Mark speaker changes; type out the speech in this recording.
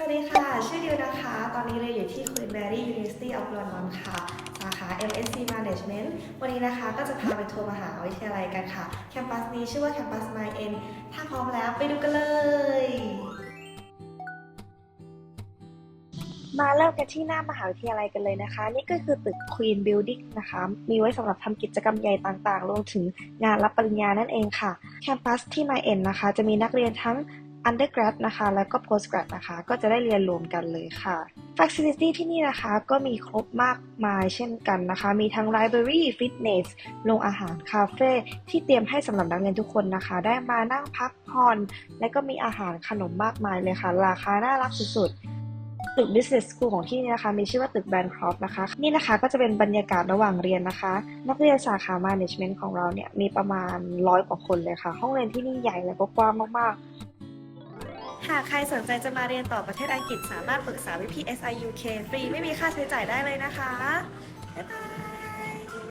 Speaker 1: สวัสดีค่ะ ชื่อดิวนะคะ ตอนนี้เลยอยู่ที่ Queen Mary University of London ค่ะ สาขา MSc Management วันนี้นะคะก็จะพาไปทัวร์มหาวิทยาลัยกันค่ะ แคมปัสนี้ชื่อว่าแคมปัส My N ถ้าพร้อมแล้วไปดูกันเลย มาเริ่มกันที่หน้ามหาวิทยาลัยกันเลยนะคะ นี่ก็คือตึก Queen Building นะคะ มีไว้สำหรับทำกิจกรรมใหญ่ต่างๆ รวมถึงงานรับปริญญานั่นเองค่ะ แคมปัสที่ My N นะคะ จะมีนักเรียนทั้ง undergrad นะคะ แล้วก็ postgrad นะคะ ก็จะได้เรียนรวมกันเลยค่ะ facility ที่นี่นะคะก็มีครบมากมายเช่นกันนะคะ มีทั้ง library fitness โรงอาหารคาเฟ่ที่เตรียมให้สำหรับนักเรียนทุกคนนะคะ ได้มานั่งพักผ่อน และก็มีอาหารขนมมากมายเลยค่ะ ราคาน่ารักสุดๆตึก business school ของที่นี่นะคะ มีชื่อว่าตึก Bancroft นะคะ นี่นะคะก็จะเป็นบรรยากาศระหว่างเรียนนะคะ นักเรียนสาขา management ของเราเนี่ย มีประมาณร้อยกว่าคนเลยค่ะ ห้องเรียนที่นี่ใหญ่และก็กว้างมากๆ หากใครสนใจจะมาเรียนต่อประเทศอังกฤษสามารถปรึกษาวิพี SIUK ฟรีไม่มีค่าใช้จ่ายได้เลยนะคะ บ๊ายบาย